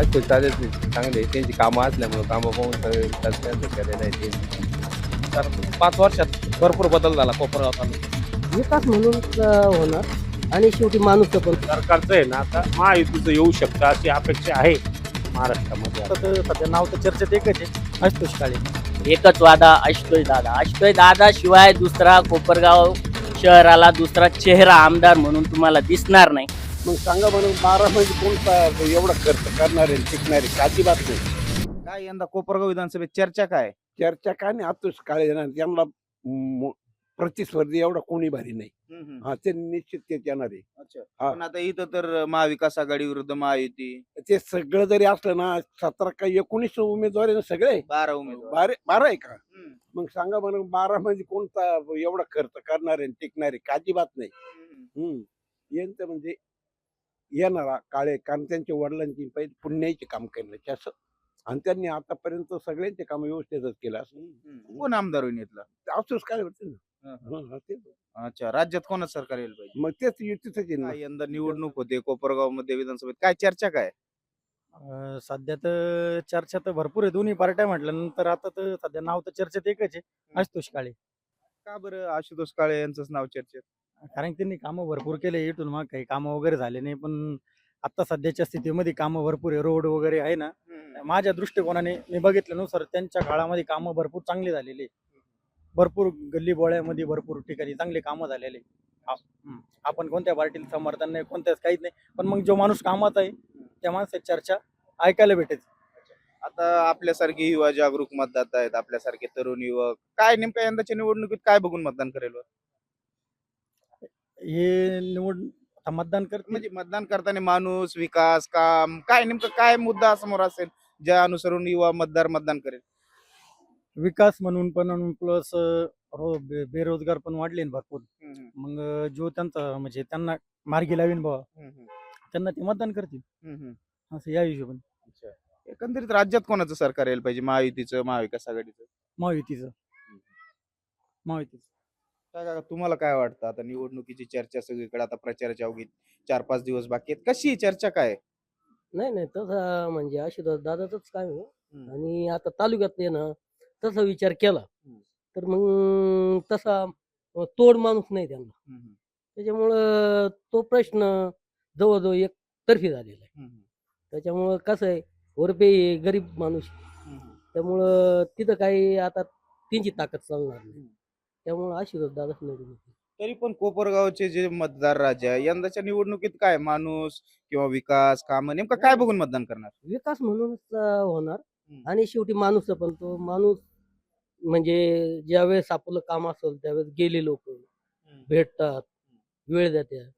असते चालेल ते चांगले त्यांची कामं असल्यामुळे कामं पाहून सगळे विकास त्यांचा केलेला आहे ते. तर पाच वर्षात भरपूर बदल झाला कोपरगाव तालुक्यात. विकास म्हणून अं, होणार. आणि शेवटी माणूस पण. सरकारचं आहे ना आता महायुतीचं येऊ शकतं अशी अपेक्षा आहे महाराष्ट्रामध्ये. आता तर सध्या नाव तर चर्चेत एकच आहे. आशुतोष काळे. एकच वादा आशुतोष दादा. आशुतोष दादा शिवाय दुसरा कोपरगाव शहराला दुसरा चेहरा आमदार म्हणून तुम्हाला दिसणार नाही. मग सांगा म्हणून बारा म्हणजे कोणता एवढा खर्च करणारे टिकणारे अजिबात नाही. काय यंदा कोपरगाव विधानसभेत चर्चा काय? चर्चा काय नाही आतूच काळे येणार त्यांना म- प्रतिस्पर्धी एवढा कोणी भारी नाही. हा ते निश्चित ते येणार आहे. पण आता इथं तर महाविकास आघाडी विरुद्ध महायुती. ते सगळं जरी असलं ना सतरा का एकोणीस उमेदवार आहे ना सगळे? बारा उमेदवार. बारा आहे का. मग सांगा म्हणून बारा म्हणजे कोणता एवढा खर्च करणारे टिकणारे अजिबात नाही. हम्म. हम्म. यांचं म्हणजे येणारा काळे कारण त्यांच्या वडिलांची पहिले पुण्याचे काम केलं असं. आणि त्यांनी आतापर्यंत सगळ्यांचे काम व्यवस्थितच केलं असं. कोण आमदार होईल इथला? असंच काय होतं ना अच्छा राज्यात कोणाच सरकार येईल पाहिजे? मग तेच युतीच यंदा निवडणूक होते कोपरगावमध्ये विधानसभेत. काय चर्चा काय? अं, सध्या तर चर्चा तर भरपूर आहे. दोन्ही पार्ट्या म्हटल्यानंतर आता तर सध्या नाव तर चर्चेत एकच आहे. आशुतोष काळे. का बरं आशुतोष काळे यांचंच नाव चर्चेत? कारण त्यांनी कामं भरपूर केले इथून मग काही कामं वगैरे झाले नाही पण आता सध्याच्या स्थितीमध्ये कामं भरपूर आहे रोड वगैरे आहे ना माझ्या दृष्टिकोनाने मी बघितल्यानुसार त्यांच्या काळामध्ये कामं भरपूर चांगली झालेली आहे. भरपूर गल्ली बोळ्यामध्ये भरपूर ठिकाणी चांगले कामं झालेले आहे. आ- हम्म. आपण कोणत्या पार्टीला समर्थन नाही कोणत्याच काहीच नाही पण मग जो माणूस कामात आहे त्या माणसाची चर्चा ऐकायला भेटेल आता आपल्यासारखे युवा जागरूक मतदाता आहेत आपल्यासारखे तरुण युवक काय नेमकं यंदाच्या निवडणुकीत काय बघून मतदान करेल बरं? हे निवड आता मतदान करते म्हणजे मतदान करताना माणूस विकास काम काय नेमकं काय मुद्दा समोर असेल ज्या अनुसरून युवा मतदार मतदान करेल? विकास म्हणून पण प्लस बेरोजगार पण वाढले ना भरपूर. मग जो त्यांचा म्हणजे त्यांना मार्गी लावीन बाबा त्यांना ते मतदान करतील. असं या हिशोबाने. एकंदरीत राज्यात कोणाचं सरकार यायला पाहिजे? महायुतीचं महाविकास आघाडीचं? महायुतीचं. महायुतीचं. काय काका तुम्हाला काय वाटतं? आता निवडणुकीची चर्चा सगळीकडे आता प्रचाराच्या अवघी चार पाच दिवस बाकी आहेत. कशी आहे चर्चा काय आहे? नाही नाही तसं म्हणजे आशुतोष दादाच काय आहे. हम्म. आणि आता तालुक्यात ना तसा विचार केला हम्म. तर मग तसा अं, तोड माणूस नाही त्यांना. त्याच्यामुळं तो प्रश्न जवळजवळ एक तर्फी झालेला आहे. त्याच्यामुळं कसं आहे वरपे गरीब माणूस. त्यामुळं तिथं काही आता त्यांची ताकद चालणार नाही. त्यामुळं आशीर्वाद दादाच निवडून येतील. तरी पण कोपरगावचे जे मतदार राजा यंदाच्या निवडणुकीत काय? माणूस किंवा विकास काम नेमकं काय बघून मतदान करणार? विकास म्हणूनच अं, होणार. हम्म. आणि शेवटी माणूस पण तो माणूस म्हणजे ज्यावेळेस आपलं काम असेल त्यावेळेस गेले लोक. भेटतात. वेळ देतात.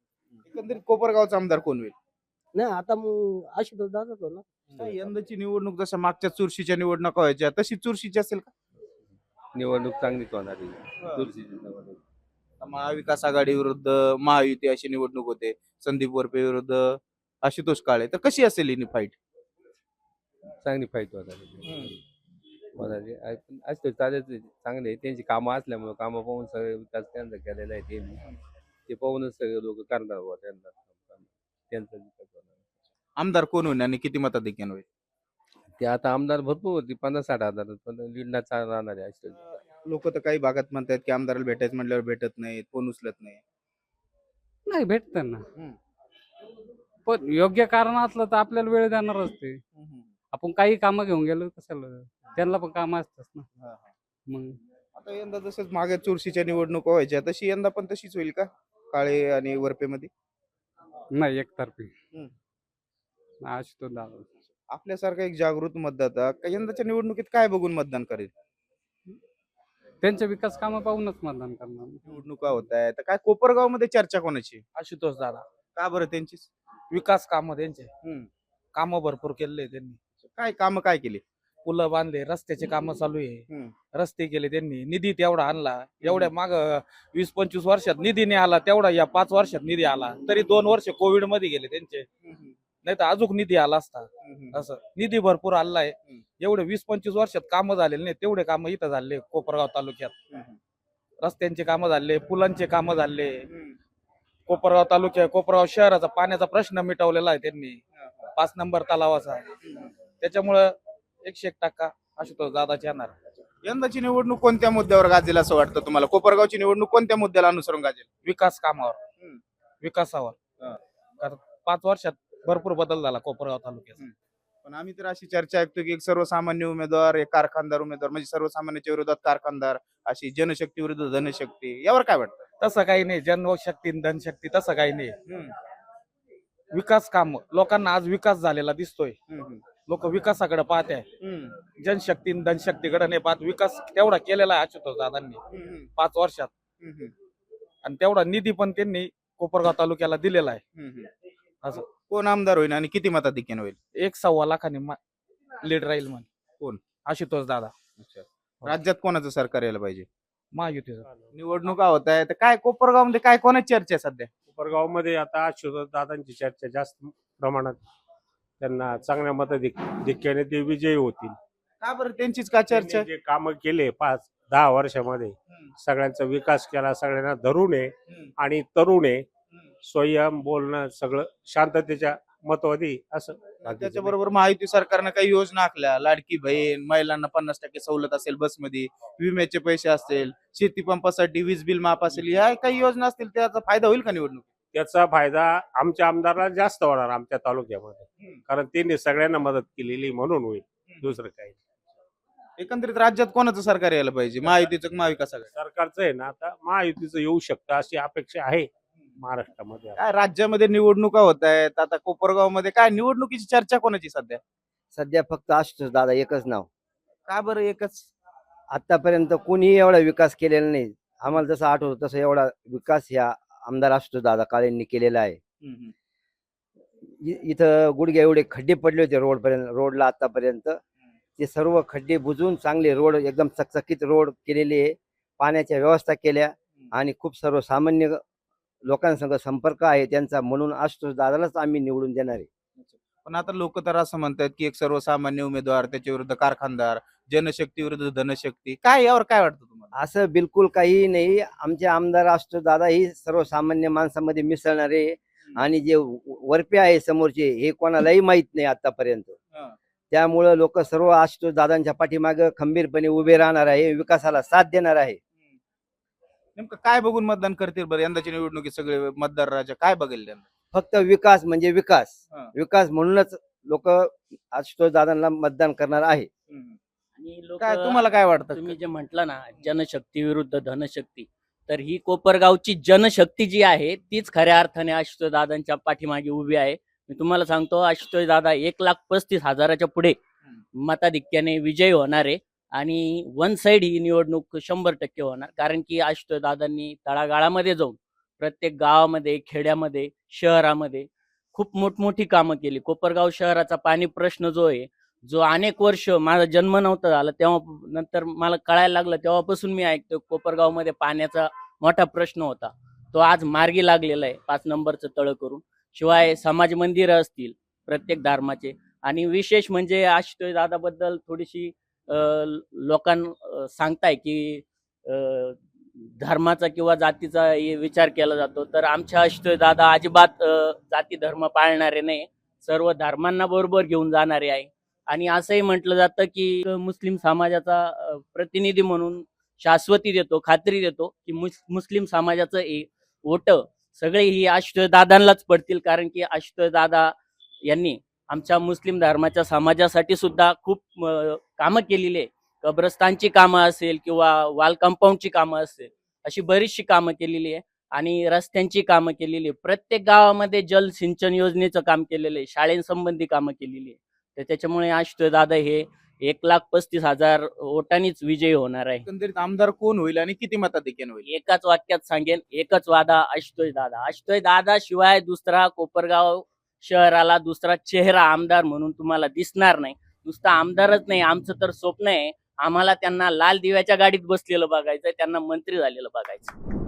एकंदरीत कोपरगावचा आमदार कोण होईल? नाही आता मग आशुतोष दादाच होणार. काय यंदाची निवडणूक जशा मागच्या चुरशीच्या निवडणुका व्हायच्या तशी चुरशीची असेल का? निवडणूक चांगलीच होणार आहे. महाविकास आघाडी विरुद्ध महायुती अशी निवडणूक होते. संदीप वरपे विरुद्ध आशुतोष काळे. तर कशी असेल ही फाईट चांगली फाईट होणार आहे. होणार आहे. आणि पण असते चालेल ते चांगले आहे. त्यांची कामं असल्यामुळे कामं पाहून सगळे विकास त्यांचा केलेला आहे. त्यांनी. ते पाहूनच सगळे लोक करणार बुवा त्यांना. त्यांचा विकास होणार आमदार कोण होईल आणि किती मताधिक्यान होईल? ते आता आमदार भरपूर होती पन्नास साठ हजार पण लीडला चाल राहणार आहे असं लोक तर काही भागात म्हणतात की आमदाराला भेटायचं म्हटल्यावर भेटत नाही फोन उचलत नाही. नाही भेटत ना. हम्म. पण योग्य कारण असलं तर आपल्याला वेळ देणारच ते. आपण काही कामं घेऊन गेलो कशाला? त्यांना पण कामं असतात ना. मग? आता यंदा जसंच मागे चुरशीच्या निवडणुका व्हायच्या तशी यंदा पण तशीच होईल का? काळे आणि वरपेमध्ये? नाही एकतर्फी. हम्म. आशुतोष दादा. आपल्यासारखा एक जागृत मतदाता का यंदाच्या निवडणुकीत काय बघून मतदान करेल? त्यांच्या विकास कामं पाहूनच मतदान करणार. निवडणुका होत आहेत. तर काय कोपरगावमध्ये चर्चा कोणाची? आशुतोष दादा. का बरं त्यांची विकास काम त्यांचे. हम्म. कामं भरपूर केले त्यांनी. काय काम काय केली? पुलं बांधले रस्त्याचे कामं चालू आहे. रस्ते केले त्यांनी निधी तेवढा आणला. एवढ्या माग वीस पंचवीस वर्षात निधी नाही आला तेवढा या पाच वर्षात निधी आला. तरी दोन वर्ष कोविडमध्ये गेले त्यांचे. नाही तर अजून निधी आला असता. असं. निधी भरपूर आला आहे हम्म. एवढे वीस पंचवीस वर्षात कामं झालेले नाही तेवढे कामं इथं झाले कोपरगाव तालुक्यात. रस्त्यांचे कामं झाले पुलांचे कामं झाले. कोपरगाव तालुक्या कोपरगाव शहराचा पाण्याचा प्रश्न मिटवलेला आहे त्यांनी. पाच नंबर तलावाचा. त्याच्यामुळं एकशे एक टक्का आशुतोष दादाचे येणार. यंदाची निवडणूक कोणत्या मुद्द्यावर गाजेल असं वाटतं तुम्हाला? कोपरगावची निवडणूक कोणत्या मुद्द्याला अनुसरून गाजेल? विकास कामावर. विकासावर. कारण पाच वर्षात भरपूर बदल झाला कोपरगाव तालुक्यात पण आम्ही तर अशी चर्चा ऐकतो की एक सर्वसामान्य उमेदवार एक कारखानदार उमेदवार म्हणजे सर्वसामान्याच्या विरोधात कारखानदार अशी जनशक्ती विरुद्ध धनशक्ती यावर काय वाटतं? तसं काही नाही. जनशक्ती आणि धनशक्ती तसं काही नाही. विकास काम लोकांना आज विकास झालेला दिसतोय. लोक विकासाकडे पाहत आहे. जनशक्ती आणि धनशक्तीकडे नाही पाहत. विकास तेवढा केलेला आहे अच्युत दादांनी. पाच वर्षात. आणि तेवढा निधी पण त्यांनी कोपरगाव तालुक्याला दिलेला आहे. असं. कोण आमदार होईल आणि किती मताधिक्याने होईल? एक सव्वा लाखाने लीड राहील म्हण. कोण? आशुतोष दादा. राज्यात कोणाचं सरकार यायला पाहिजे? महायुतीचं. निवडणुका होत आहे. तर काय कोपरगावमध्ये काय कोणाची चर्चा आहे सध्या? कोपरगावमध्ये आता अच्युत दादांची चर्चा जास्त प्रमाणात त्यांना चांगल्या मताधिक्याने ते विजयी होतील. का बरं त्यांचीच का चर्चा? त्यांनी जे कामं केले पाच दहा वर्षामध्ये सगळ्यांचा विकास केला सगळ्यांना धरून आहे आणि तरुण आहे. स्वयं बोलणं सगळं शांततेच्या मतवादी असं. त्याच्या बरोबर महायुती सरकारनं काही योजना आखल्या. लाडकी बहीण महिलांना पन्नास टक्के सवलत असेल बसमध्ये विम्याचे पैसे असतील शेती पंपासाठी वीज बिल माफ असेल या काही योजना असतील त्याचा फायदा होईल का निवडणूक त्याचा फायदा आमच्या आमदाराला जास्त होणार आमच्या तालुक्यामध्ये. कारण त्यांनी सगळ्यांना मदत केलेली म्हणून होईल. दुसरं काही. एकंदरीत राज्यात कोणाचं सरकार यायला पाहिजे? महायुतीचं का महाविकास सरकारचं आहे ना आता. महायुतीचं येऊ शकतं अशी अपेक्षा आहे. महाराष्ट्रामध्ये काय राज्यामध्ये निवडणुका होत आहेत आता कोपरगावमध्ये काय निवडणुकीची चर्चा कोणाची सध्या? सध्या फक्त आशुतोष दादा एकच नाव. का बरं एकच? आतापर्यंत कोणीही एवढा विकास केलेला नाही. आम्हाला जसं आठवतं तसं एवढा विकास ह्या आमदार आशुतोष दादा काळेंनी केलेला आहे. इ- इथं गुडघे एवढे खड्डे पडले होते रोड पर्यंत रोडला आतापर्यंत. ते सर्व खड्डे बुजून चांगले रोड एकदम चकचकीत रोड केलेले आहे. पाण्याच्या व्यवस्था केल्या आणि खूप सर्वसामान्य लोकांसंग संपर्क आहे त्यांचा म्हणून आशुतोष दादालाच आम्ही निवडून देणार आहे. पण आता लोक तर असं म्हणतात की एक सर्वसामान्य उमेदवार त्याच्या विरुद्ध कारखानदार जनशक्ती विरुद्ध धनशक्ती. काय यावर काय वाटतं तुम्हाला? असं बिलकुल काही नाही. आमचे आमदार आशुतोष दादा ही सर्वसामान्य माणसामध्ये मिसळणारे आणि जे वरपे आहे समोरचे हे कोणालाही माहीत नाही आतापर्यंत. त्यामुळं लोक सर्व आशुतोष दादांच्या पाठीमागे खंबीरपणे उभे राहणार आहे विकासाला साथ देणार आहे. नेमकं काय बघून मतदान करतील बरं यंदाच्या निवडणुकीत सगळे मतदार राजा? काय बघेल त्यांना? फक्त विकास म्हणजे विकास. हा. विकास म्हणूनच लोक आशुतोष दादांना मतदान करणार आहे. आणि लोक काय तुम्हाला काय वाटतं? तुम्ही जे म्हटलं ना जनशक्ती विरुद्ध धनशक्ती तर ही कोपरगावची जनशक्ती जी आहे तीच खऱ्या अर्थाने आशुतोष दादांच्या पाठीमागे उभी आहे. मी तुम्हाला सांगतो आशुतोष दादा एक लाख पस्तीस हजाराच्या पुढे मताधिक्याने विजयी होणार आहे. आणि वन साइड ही निवडणूक शंभर टक्के होणार. कारण की आशुतोष दादांनी तळागाळामध्ये जाऊन प्रत्येक गावामध्ये खेड्यामध्ये शहरामध्ये खूप मोठमोठी कामं केली. कोपरगाव शहराचा पाणी प्रश्न जो आहे जो अनेक वर्ष माझा जन्म नव्हता झाला तेव्हा नंतर मला कळायला लागलं तेव्हापासून मी ऐकतो कोपरगावमध्ये पाण्याचा मोठा प्रश्न होता. तो आज मार्गी लागलेला आहे पाच नंबरचं तळ करून. शिवाय समाज मंदिरं असतील प्रत्येक धर्माचे. आणि विशेष म्हणजे आशुतोष दादाबद्दल थोडीशी लोकां सांगताय की धर्माचा किंवा जातीचा हे विचार केला जातो. तर आमच्या आशुतोष दादा अजिबात जाती धर्म पाळणारे नाही. सर्व धर्मांना बरोबर घेऊन जाणारे आहे. आणि असंही म्हटलं जातं की मुस्लिम समाजाचा प्रतिनिधी म्हणून शाश्वती देतो खात्री देतो की मुस्लिम समाजाचं वोट सगळे ही आशुतोष दादांनाच पडतील. कारण की आशुतोष दादा यांनी आमच्या मुस्लिम धर्माच्या समाजासाठी सुद्धा खूप कामं केलेली आहे. कब्रस्तानची कामं असेल किंवा वाल कंपाऊंडची कामं असेल अशी बरीचशी कामं केलेली आहे आणि रस्त्यांची कामं केलेली आहे. प्रत्येक गावामध्ये जल सिंचन योजनेचं काम केलेलं आहे शाळेंसंबंधी कामं केलेली आहे. तर त्याच्यामुळे आशुतोष दादा हे एक लाख पस्तीस हजार वोटांनीच विजयी होणार आहे. एकंदरीत आमदार कोण होईल आणि किती मताधिक्याने होईल? एकाच वाक्यात सांगेन एकच वादा आशुतोष दादा आशुतोष दादा शिवाय दुसरा कोपरगाव शहराला दुसरा चेहरा आमदार म्हणून तुम्हाला दिसणार नाही. नुसता आमदारच नाही आमचं तर स्वप्न आहे. आम्हाला त्यांना लाल दिव्याच्या गाडीत बसलेलं बघायचंय त्यांना मंत्री झालेलं बघायचं